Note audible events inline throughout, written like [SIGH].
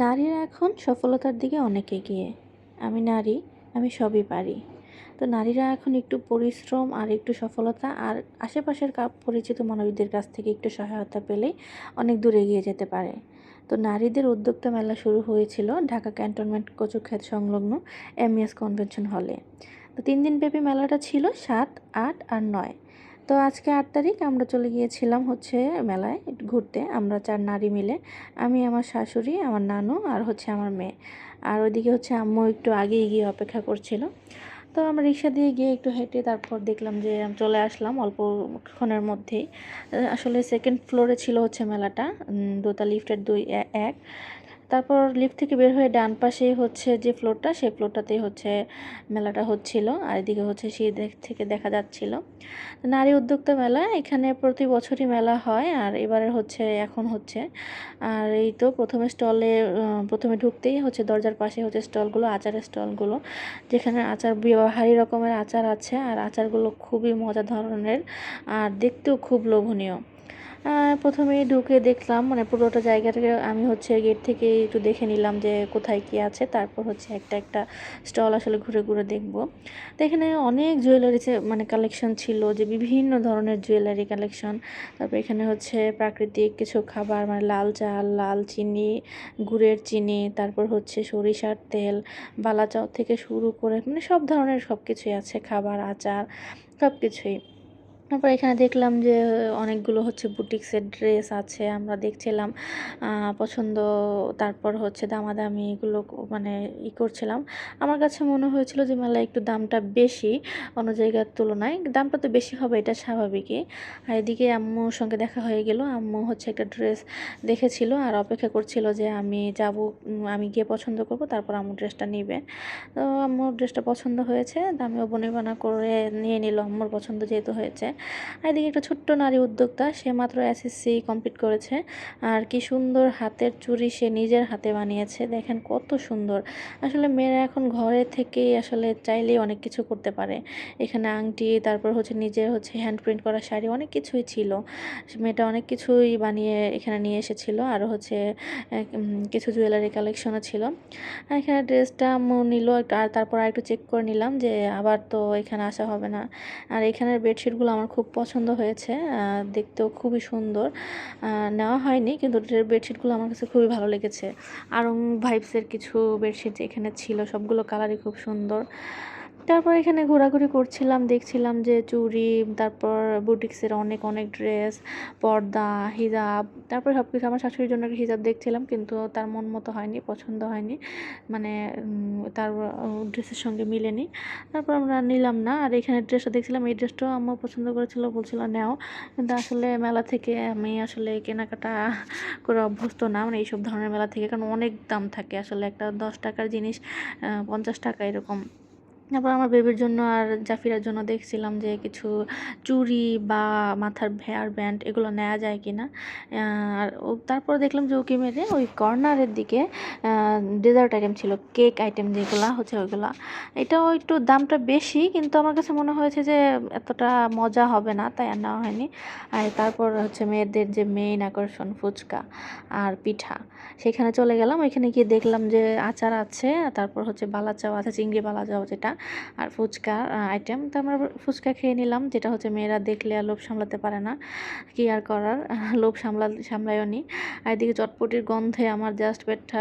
নারীরা এখন সফলতার দিকে অনেক এগিয়ে। আমি নারী, আমি সবই পারি। তো নারীরা এখন একটু পরিশ্রম আর একটু সফলতা আর আশেপাশের পরিচিত মানবীদের কাছ থেকে একটু সহায়তা পেলেই অনেক দূর এগিয়ে যেতে পারে। তো নারীদের উদ্যোক্তা মেলা শুরু হয়েছিল ঢাকা ক্যান্টনমেন্ট কচুক্ষেত সংলগ্ন এমইএস কনভেনশন হলে। তো তিন দিন ব্যাপী মেলাটা ছিল সাত, আট আর নয়। তো আজকে আট তারিখ, আমরা চলে গিয়েছিলাম হচ্ছে মেলায় ঘুরতে, আমরা চার নারী মিলে। আমি, আমার শাশুড়ি, আমার নানু আর হচ্ছে আমার মেয়ে। আর ওইদিকে হচ্ছে আম্মু একটু আগেই গিয়ে অপেক্ষা করছিল। তো আমরা রিক্সা দিয়ে গিয়ে একটু হেঁটে তারপর দেখলাম যে চলে আসলাম অল্পক্ষণের মধ্যেই। আসলে সেকেন্ড ফ্লোরে ছিল হচ্ছে মেলাটা দোতা লিফটের দুই এক। তারপর লিফট থেকে বের হয়ে ডান পাশেই হচ্ছে যে ফ্লোরটা সেই ফ্লোরটাতেই হচ্ছে মেলাটা হচ্ছিল। আর এদিকে হচ্ছে সেই থেকে দেখা যাচ্ছিল। নারী উদ্যোক্তা মেলা, এখানে প্রতি বছরই মেলা হয়। আর এবারে হচ্ছে, এখন হচ্ছে। আর এই তো প্রথমে স্টলে প্রথমে ঢুকতেই হচ্ছে দরজার পাশে হচ্ছে স্টলগুলো, আচারের স্টলগুলো। যেখানে আচার ভারী রকমের আচার আছে। আর আচারগুলো খুবই মজা ধরনের। আর দেখতেও খুব লোভনীয়। আহ, প্রথমেই ঢুকে দেখলাম মানে পুরোটা জায়গাটাকে আমি হচ্ছে গেট থেকে একটু দেখে নিলাম যে কোথায় কি আছে। তারপর হচ্ছে একটা একটা স্টল আসলে ঘুরে ঘুরে দেখব। তো এখানে অনেক জুয়েলারি মানে কালেকশন ছিল যে বিভিন্ন ধরনের জুয়েলারি কালেকশন তারপর এখানে হচ্ছে প্রাকৃতিক কিছু খাবার মানে লাল চাল লাল চিনি গুড়ের চিনি তারপর হচ্ছে সরিষার তেল বালা চাল থেকে শুরু করে মানে সব ধরনের সব কিছুই আছে খাবার আচার সব কিছুই তারপর এখানে দেখলাম যে, অনেকগুলো হচ্ছে বুটিক্সের ড্রেস আছে, আমরা দেখছিলাম পছন্দ, তারপর হচ্ছে দামাদামি এগুলো মানে ই করছিলাম। আমার কাছে মনে হয়েছিল যে, মেলায় একটু দামটা বেশি অন্য জায়গার তুলনায়, দামটা তো বেশি হবে, এটা স্বাভাবিকই। আর এদিকে আম্মুর সঙ্গে দেখা হয়ে গেল, আম্মু হচ্ছে একটা ড্রেস দেখেছিল আর অপেক্ষা করছিল যে, আমি যাব আমি গিয়ে পছন্দ করব, তারপর আম্মু ড্রেসটা নিবে। তো আম্মুর ড্রেসটা পছন্দ হয়েছে তো আমিও বনিবনা করে নিয়ে নিল, আম্মুর পছন্দ যেহেতু হয়েছে। আর এদিকে একটা ছোট্ট নারী উদ্যোক্তা, সে মাত্র এসএসসি কমপ্লিট করেছে। আর কি সুন্দর হাতের চুড়ি সে নিজের হাতে বানিয়েছে। দেখেন কত সুন্দর। আসলে মেয়েরা এখন ঘরে থেকেই আসলে চাইলেই অনেক কিছু করতে পারে। এখানে আংটি, তারপর হচ্ছে নিজের হচ্ছে হ্যান্ড প্রিন্ট করা শাড়ি, অনেক কিছুই ছিল। মেয়েটা অনেক কিছুই বানিয়ে এখানে নিয়ে এসেছিল। আর হচ্ছে কিছু জুয়েলারি কালেকশনও ছিল। আর এখানে ড্রেসটা নিল আর তারপর একটু চেক করে নিলাম যে আবার তো এখানে আসা হবে না। আর এখানের বেডশিটগুলো আমার খুব পছন্দ হয়েছে দেখতেও খুবই সুন্দর। নেওয়া হয়নি, কিন্তু বেডশিটগুলো আমার কাছে খুবই ভালো লেগেছে। আরং ভাইবসের কিছু বেডশিট এখানে ছিল, সবগুলো কালারই খুব সুন্দর। তারপর এখানে ঘোরাঘুরি করছিলাম, দেখছিলাম যে চুড়ি, তারপর বুটিক্সের অনেক অনেক ড্রেস পর্দা, হিজাব, তারপর সব কিছু আমার শাশুড়ির জন্য একটা হিজাব দেখছিলাম কিন্তু তার মন মতো হয়নি, পছন্দ হয়নি। মানে তার ড্রেসের সঙ্গে মিলেনি। তারপর আমরা নিলাম না, আর এখানে ড্রেসটা দেখছিলাম, এই ড্রেসটাও আমার পছন্দ করেছিল, বলছিল নেও। কিন্তু আসলে মেলা থেকে আমি আসলে কেনাকাটা করে অভ্যস্ত না মানে এইসব ধরনের মেলা থেকে, কারণ অনেক দাম থাকে। আসলে একটা দশ টাকার জিনিস পঞ্চাশ টাকা এরকম। তারপর আমার বেবির জন্য আর জাফিরার জন্য দেখছিলাম যে কিছু চুড়ি বা মাথার হেয়ার ব্যান্ড এগুলো নেওয়া যায় কি না আর তারপর দেখলাম যে উকি মেরে ওই কর্নারের দিকে ডেজার্ট আইটেম ছিল কেক আইটেম যেগুলো হচ্ছে ওইগুলো। এটাও একটু দামটা বেশি, কিন্তু আমার কাছে মনে হয়েছে যে এতটা মজা হবে না, তাই আর নেওয়া হয়নি। আর তারপর হচ্ছে মেয়েদের যে মেইন আকর্ষণ, ফুচকা আর পিঠা। সেখানে চলে গেলাম, ওইখানে গিয়ে দেখলাম যে আচার আছে, তারপর হচ্ছে বালাচাও আছে, চিংড়ি বালাচাও যেটা। আর ফুচকা আইটেম তো আমরা ফুচকা খেয়ে নিলাম, যেটা হচ্ছে মেয়েরা দেখলে আর লোভ সামলাতে পারে না। কি আর করার? [LAUGHS] লোভ সামলা, সামলায়ও নি। আর এদিকে চটপটির গন্ধে আমার জাস্ট পেটটা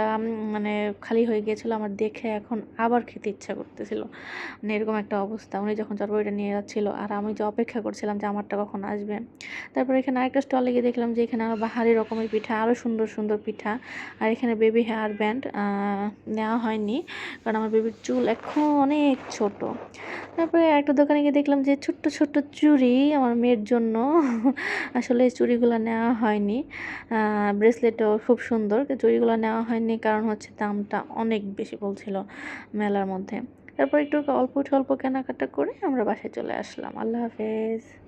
মানে খালি হয়ে গিয়েছিল। আমার দেখে এখন আবার খেতে ইচ্ছা করতেছিল। মানে এরকম একটা অবস্থা। উনি যখন চটপটিটা নিয়ে যাচ্ছিল, আর আমি যে অপেক্ষা করছিলাম যে আমারটা কখন আসবে। তারপর এখানে আরেকটা স্টলে গিয়ে দেখলাম যে এখানে আরও বাহারি রকমের পিঠা আরও সুন্দর সুন্দর পিঠা। আর এখানে বেবি হেয়ার ব্যান্ড নেওয়া হয়নি। কারণ আমার বেবির চুল এখন অনেক ছোট। তারপরে একটা দোকানে গিয়ে দেখলাম যে ছোট্ট ছোট্ট চুড়ি আমার মেয়ের জন্য। আসলে চুড়িগুলো নেওয়া হয়নি। ব্রেসলেটও খুব সুন্দর। চুড়িগুলো নেওয়া হয়নি কারণ হচ্ছে দামটা অনেক বেশি বলছিল মেলার মধ্যে। তারপর একটু অল্প স্বল্প কেনাকাটা করে আমরা বাসায় চলে আসলাম। আল্লাহ হাফেজ।